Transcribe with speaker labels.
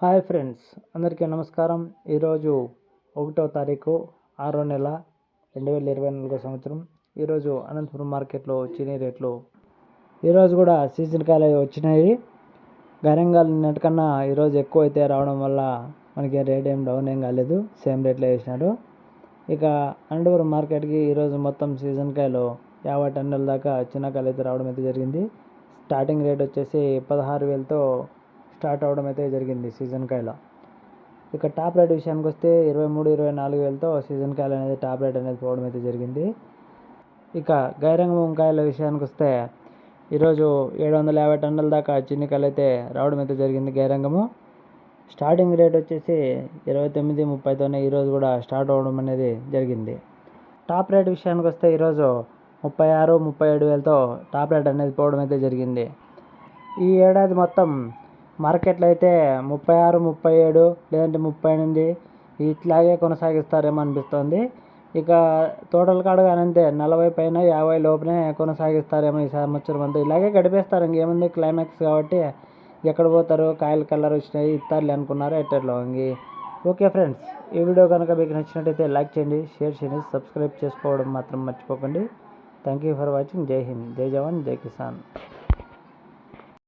Speaker 1: hi friends అందరికీ నమస్కారం ఈరోజు ఒకటో తారీఖు ఆరో నెల రెండు వేల ఇరవై నాలుగో సంవత్సరం ఈరోజు అనంతపురం మార్కెట్లో చిని రేట్లు ఈరోజు కూడా సీజన్ కాయలు వచ్చినాయి గరంగా నిన్నటికన్నా ఈరోజు ఎక్కువ అయితే రావడం వల్ల మనకి రేట్ ఏం డౌన్ ఏం కాలేదు సేమ్ రేట్లో వేసినాడు ఇక అనంతపురం మార్కెట్కి ఈరోజు మొత్తం సీజన్ కాయలు యాభై టన్నుల దాకా చిన్న కాయలు అయితే రావడం అయితే జరిగింది స్టార్టింగ్ రేట్ వచ్చేసి పదహారు వేలతో స్టార్ట్ అవడం అయితే జరిగింది సీజన్ కాయలో ఇక టాప్ రేట్ విషయానికి వస్తే ఇరవై మూడు ఇరవై నాలుగు వేలతో సీజన్ కాయలు అనేది టాప్ రేట్ అనేది పోవడం అయితే జరిగింది ఇక గైరంగ వంకాయల విషయానికి వస్తే ఈరోజు ఏడు వందల యాభై టన్నుల దాకా చిన్నికాయలు అయితే రావడం అయితే జరిగింది గైరంగము స్టార్టింగ్ రేట్ వచ్చేసి ఇరవై తొమ్మిది ముప్పైతోనే ఈరోజు కూడా స్టార్ట్ అవ్వడం అనేది జరిగింది టాప్ రేట్ విషయానికి వస్తే ఈరోజు ముప్పై ఆరు ముప్పై ఏడు వేలతో టాప్ రేట్ అనేది పోవడం అయితే జరిగింది ఈ ఏడాది మొత్తం మార్కెట్లో అయితే ముప్పై ఆరు ముప్పై ఏడు లేదంటే ముప్పై ఎనిమిది ఇట్లాగే కొనసాగిస్తారేమో అనిపిస్తుంది ఇక తోటల కాడ కానీ అంతే నలభై పైన యాభై లోపలే కొనసాగిస్తారేమో ఈ సంవత్సరం అంతా ఇలాగే గడిపేస్తారు ఇంకేముంది క్లైమాక్స్ కాబట్టి ఎక్కడ పోతారు కాయలు కలర్ వచ్చినాయి ఇస్తారు అనుకున్నారు ఎట్టర్లో ఇంక ఓకే ఫ్రెండ్స్ ఈ వీడియో కనుక మీకు నచ్చినట్టయితే లైక్ చేయండి షేర్ చేయండి సబ్స్క్రైబ్ చేసుకోవడం మాత్రం మర్చిపోకండి థ్యాంక్ యూ ఫర్ వాచింగ్ జై హింద్ జై జవాన్ జై కిసాన్